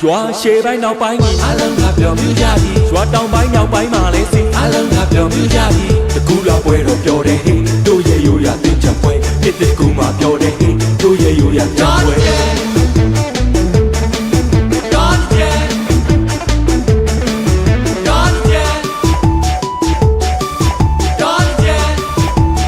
ရှေ့ပိုင်းနောက်ပိုင်းကြီးအလုံးကပျော်မြူကြပြီရွာတောင်ပိုင်းမြောက်ပိုင်းမှာလဲစီအလုံးကပျော်မြူကြပြီတကူလာပွဲတော့ပြောတယ်ဟေးတို့ရဲ့ရိုးရတင်ချက်ပွဲတစ်တစ်ကူမှပြောတယ်ဟေးတို့ရဲ့ရိုးရကြပွဲ God yeah God yeah God yeah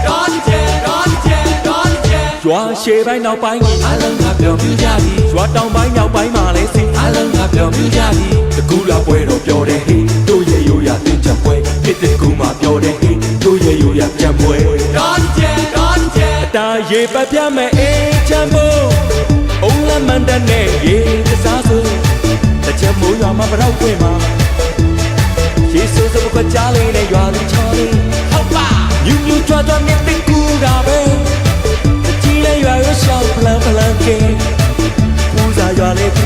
God yeah God yeah God yeah ရွာရှေ့ပိုင်းနောက်ပိုင်းကြီးအလုံးကပျော်မြူကြပြီရွာတောင်ပိုင်းမြောက်ပိုင်းမှာလဲစီ အလုံးကပျော်မြူကြပြီတကူလာပွဲတော့ပြောတယ်ဟေးတို့ရဲ့ရိုးရတင်ချက်ပွဲတစ်တစ်ကူမှပြောတယ်ဟေးတို့ရဲ့ရိုးရကြပွဲ God yeah God yeah တာရေပတ်ပြမဲ့အေးချမ်းဖို့အုံးလမန်တနဲ့ရေကစားစို့တစ်ချက်မိုးရွာမှာပရောက်ခွင့်မှာရေဆိုးစပကကြားလေးနဲ့ရွာလူချော်လေးဟုတ်ပါညူညူကြွားကြွားနဲ့တိတ်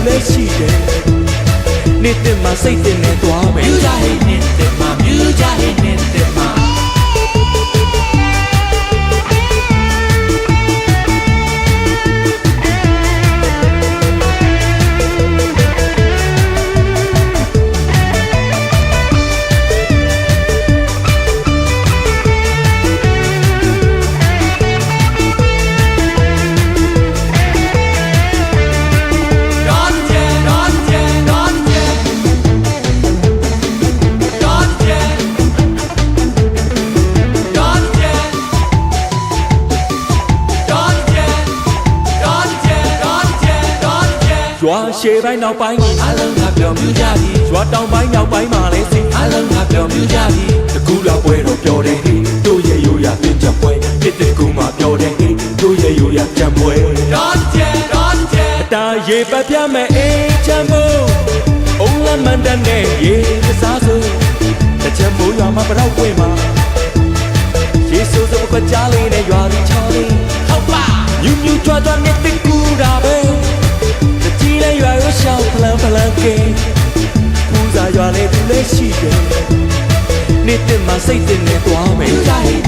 လေးသူလည်းရှိတယ်နေ့တင်မှာစိတ်တင်နေသွားမယ်မြူကြဟိနေတဲ့မှာမြူကြ ရွာရှေ့ပိုင်းနောက်ပိုင်းကြီးအလုံးကပျော်မြူကြပြီရွာတောင်ပိုင်းမြောက်ပိုင်းမှာလဲစီအလုံးကပျော်မြူကြပြီတကူလာပွဲတော့ပြောတယ်ဟေးတို့ရဲ့ရိုးရတင်ချက်ပွဲတစ်တစ်ကူမှပြောတယ်ဟေးတို့ရဲ့ရိုးရကြံပွဲ God yeah God yeah တာရေပတ်ပြမဲ့အေးချမ်းဖို့အုံးလမန်တနဲ့ရေကစားစို့တစ်ချက်မိုးရွာမှာပရောက်ခွင့်မှာရေဆိုးစပကကြားလေးနဲ့ရွာလူချော်လေး လေးသူလည်းရှိတယ်နေ့တင်မှာစိတ်တင်နေသွားမယ်